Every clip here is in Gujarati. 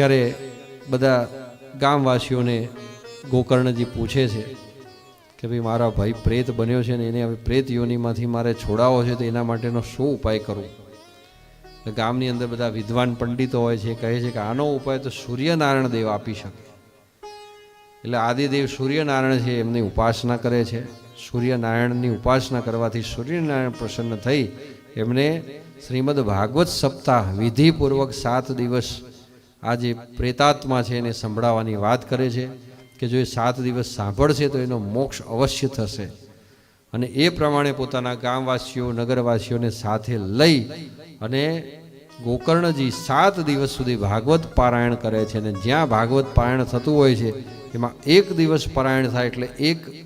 ત્યારે બધા ગામવાસીઓને ગોકર્ણજી પૂછે છે કે ભાઈ, મારા ભાઈ પ્રેત બન્યો છે ને એને હવે પ્રેત યોનિમાંથી મારે છોડાવો છે, તો એના માટેનો શું ઉપાય કરવો ગામની અંદર બધા વિદ્વાન પંડિતો હોય છે કહે છે કે આનો ઉપાય તો સૂર્યનારાયણ દેવ આપી શકે. એટલે આદિદેવ સૂર્યનારાયણ છે, એમની ઉપાસના કરે છે. સૂર્યનારાયણની ઉપાસના કરવાથી સૂર્યનારાયણ પ્રસન્ન થઈ. એમને શ્રીમદ ભાગવત સપ્તાહ વિધિપૂર્વક સાત દિવસ આ જે પ્રેતાત્મા છે એને સંભળાવવાની વાત કરે છે કે જો એ સાત દિવસ સાંભળશે તો એનો મોક્ષ અવશ્ય થશે. અને એ પ્રમાણે પોતાના ગામવાસીઓ, નગરવાસીઓને સાથે લઈ અને ગોકર્ણજી સાત દિવસ સુધી ભાગવત પારાયણ કરે છે અને જ્યાં ભાગવત પારાયણ થતું હોય છે, એમાં એક દિવસ પારાયણ થાય એટલે એક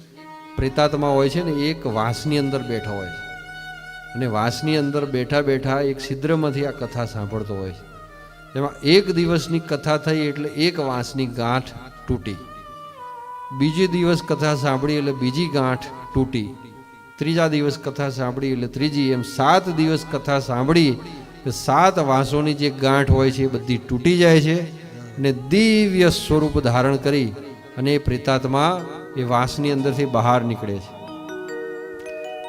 પ્રેતાત્મા હોય છે ને એક વાંસની અંદર બેઠો હોય છે. અને વાંસની અંદર બેઠા બેઠા એક છિદ્રમાંથી આ કથા સાંભળતો હોય છે. એમાં એક દિવસની કથા થઈ એટલે એક વાંસની ગાંઠ તૂટી. બીજે દિવસ કથા સાંભળી એટલે બીજી ગાંઠ તૂટી. ત્રીજા દિવસ કથા સાંભળી એટલે ત્રીજી. એમ સાત દિવસ કથા સાંભળી સાત વાંસોની જે ગાંઠ હોય છે એ બધી તૂટી જાય છે અને દિવ્ય સ્વરૂપ ધારણ કરી અને એ પ્રેતાત્મા એ વાંસની અંદરથી બહાર નીકળે છે.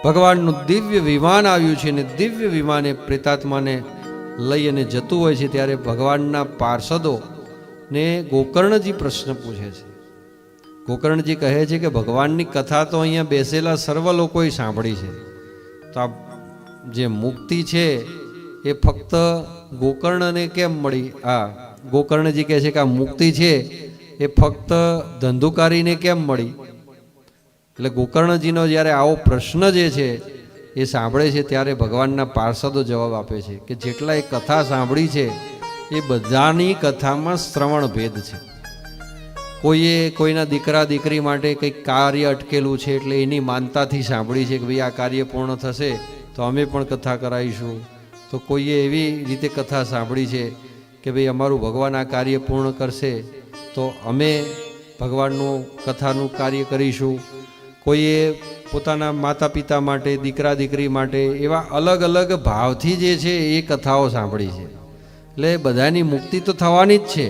ભગવાનનું દિવ્ય વિમાન આવ્યું છે અને દિવ્ય વિમાને પ્રેતાત્માને લઈ અને જતું હોય છે ત્યારે ભગવાનના પાર્ષદો ને ગોકર્ણજી પ્રશ્ન પૂછે છે. ગોકર્ણજી કહે છે કે ભગવાનની કથા તો અહીંયા બેસેલા સર્વ લોકોએ સાંભળી છે. તો આ જે મુક્તિ છે એ ફક્ત ગોકર્ણને કેમ મળી? આ ગોકર્ણજી કહે છે કે આ મુક્તિ છે એ ફક્ત ધંધુકારીને કેમ મળી? એટલે ગોકર્ણજીનો જ્યારે આવો પ્રશ્ન જે છે એ સાંભળે છે ત્યારે ભગવાનના પાર્ષદો જવાબ આપે છે કે જેટલા એ કથા સાંભળી છે, એ બધાની કથામાં શ્રવણ ભેદ છે. કોઈએ કોઈના દીકરા દીકરી માટે કંઈક કાર્ય અટકેલું છે એટલે એની માનતાથી સાંભળી છે કે ભાઈ આ કાર્ય પૂર્ણ થશે, તો અમે પણ કથા કરાવીશું. તો કોઈએ એવી રીતે કથા સાંભળી છે કે ભાઈ અમારું ભગવાન આ કાર્ય પૂર્ણ કરશે, તો અમે ભગવાનનું કથાનું કાર્ય કરીશું. કોઈએ પોતાના માતા પિતા માટે દીકરા દીકરી માટે એવા અલગ અલગ ભાવથી જે છે એ કથાઓ સાંભળી છે. એટલે બધાની મુક્તિ તો થવાની જ છે,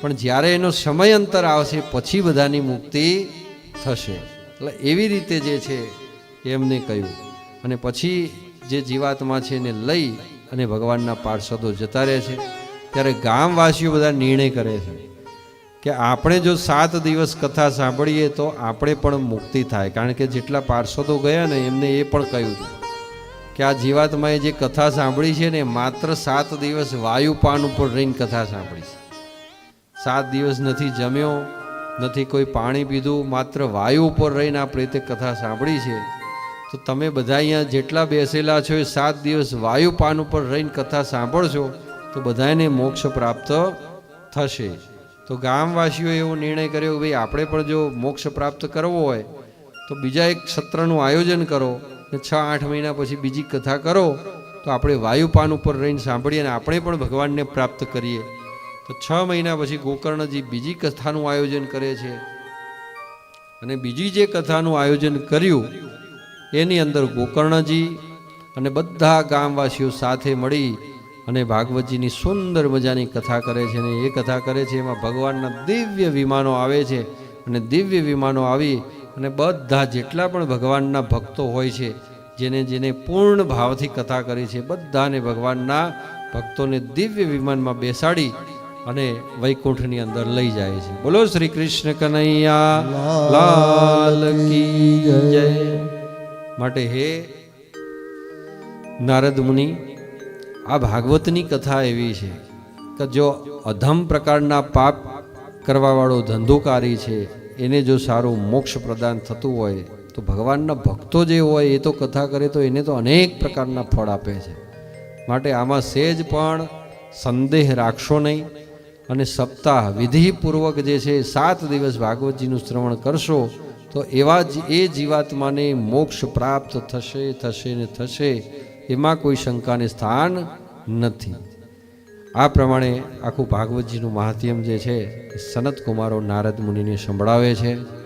પણ જ્યારે એનો સમય અંતર આવશે, પછી બધાની મુક્તિ થશે. એટલે એવી રીતે જે છે એમને કહ્યું. અને પછી જે જીવાત્મા છે એને લઈ અને ભગવાનના પાર્ષદો જતા રહે છે. ત્યારે ગામવાસીઓ બધા નિર્ણય કરે છે. કે આપણે જો સાત દિવસ કથા સાંભળીએ તો આપણે પણ મુક્તિ થાય. કારણ કે જેટલા પાર્ષદો ગયા ને એમને એ પણ કહ્યું કે આ જીવાત્માએ જે કથા સાંભળી છે ને માત્ર સાત દિવસ વાયુપાન ઉપર રહીને કથા સાંભળી છે. સાત દિવસ નથી જમ્યો, નથી કોઈ પાણી પીધું, માત્ર વાયુ ઉપર રહીને આ તે કથા સાંભળી છે. તો તમે બધા અહીંયા જેટલા બેસેલા છો એ સાત દિવસ વાયુપાન ઉપર રહીને કથા સાંભળશો તો બધાને મોક્ષ પ્રાપ્ત થશે. તો ગામવાસીઓએ એવો નિર્ણય કર્યો ભાઈ આપણે પણ જો મોક્ષ પ્રાપ્ત કરવો હોય, તો બીજા એક સત્રનું આયોજન કરો ને છ આઠ મહિના પછી બીજી કથા કરો, તો આપણે વાયુપાન ઉપર રહીને સાંભળીએ અને આપણે પણ ભગવાનને પ્રાપ્ત કરીએ. તો છ મહિના પછી ગોકર્ણજી બીજી કથાનું આયોજન કરે છે. અને બીજી જે કથાનું આયોજન કર્યું, એની અંદર ગોકર્ણજી અને બધા ગામવાસીઓ સાથે મળી અને ભાગવતજીની સુંદર મજાની કથા કરે છે અને એ કથા કરે છે, એમાં ભગવાનના દિવ્ય વિમાનો આવે છે અને દિવ્ય વિમાનો આવી અને બધા જેટલા પણ ભગવાનના ભક્તો હોય છે, જેને જેને પૂર્ણ ભાવથી કથા કરી છે, બધાને ભગવાનના ભક્તોને દિવ્ય વિમાનમાં બેસાડી અને વૈકુંઠની અંદર લઈ જાય છે. બોલો શ્રી કૃષ્ણ કનૈયા, લાલ જય. માટે હે નારદ મુનિ આ ભાગવતની કથા એવી છે કે જો અધમ પ્રકારના પાપ કરવાવાળો ધંધોકારી છે, એને જો સારું મોક્ષ પ્રદાન થતું હોય, તો ભગવાનના ભક્તો જે હોય એ તો કથા કરે તો એને તો અનેક પ્રકારના ફળ આપે છે. માટે આમાં સેજ પણ સંદેહ રાખશો નહીં અને સપ્તાહ વિધિપૂર્વક જે છે સાત દિવસ ભાગવતજીનું શ્રવણ કરશો, તો એવા જ એ જીવાત્માને મોક્ષ પ્રાપ્ત થશે થશે ને થશે એમાં કોઈ શંકાને સ્થાન નથી. આ પ્રમાણે આખું ભાગવતજીનું મહાત્યમ જે છે સનત કુમારો નારદ મુનિને સંભળાવે છે.